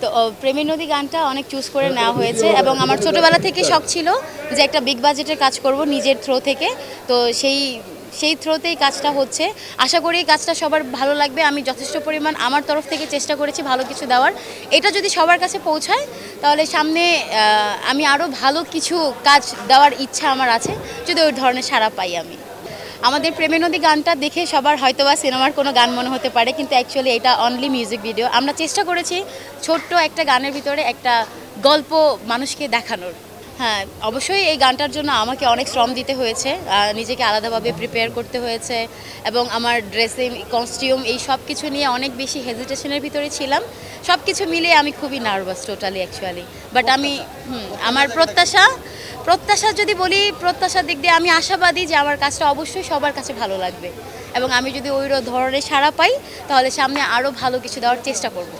তো ও, প্রেমের নদী গানটা অনেক চুজ করে নেওয়া হয়েছে এবং আমার ছোটোবেলা থেকে শখ ছিল যে একটা বিগ বাজেটের কাজ করব নিজের থ্রো থেকে। তো সেই সেই থ্রোতেই কাজটা হচ্ছে। আশা করি কাজটা সবার ভালো লাগবে। আমি যথেষ্ট পরিমাণ আমার তরফ থেকে চেষ্টা করেছি ভালো কিছু দেওয়ার। এটা যদি সবার কাছে পৌঁছায় তাহলে সামনে আমি আরও ভালো কিছু কাজ দেওয়ার ইচ্ছা আমার আছে। যদি ওই ধরনের সাড়া পাই আমি। আমাদের প্রেমে নদী গানটা দেখে সবার হয়তো বা সিনেমার কোনো গান মনে হতে পারে, কিন্তু অ্যাকচুয়ালি এটা অনলি মিউজিক ভিডিও আমরা চেষ্টা করেছি ছোট্ট একটা গানের ভিতরে একটা গল্প মানুষকে দেখানোর। হ্যাঁ অবশ্যই এই গানটার জন্য আমাকে অনেক শ্রম দিতে হয়েছে নিজেকে আলাদাভাবে প্রিপেয়ার করতে হয়েছে এবং আমার ড্রেসিং কস্টিউম এই সব কিছু নিয়ে অনেক বেশি হেজিটেশনের ভিতরে ছিলাম। সব কিছু মিলিয়ে আমি খুবই নার্ভাস টোটালি অ্যাকচুয়ালি বাট আমি আমার প্রত্যাশা প্রত্যাশা যদি বলি, প্রত্যাশার দিক দিয়ে আমি আশাবাদী যে আমার কাজটা অবশ্যই সবার কাছে ভালো লাগবে। এবং আমি যদি ওই ধরনের সাড়া পাই, তাহলে সামনে আরও ভালো কিছু দেওয়ার চেষ্টা করব।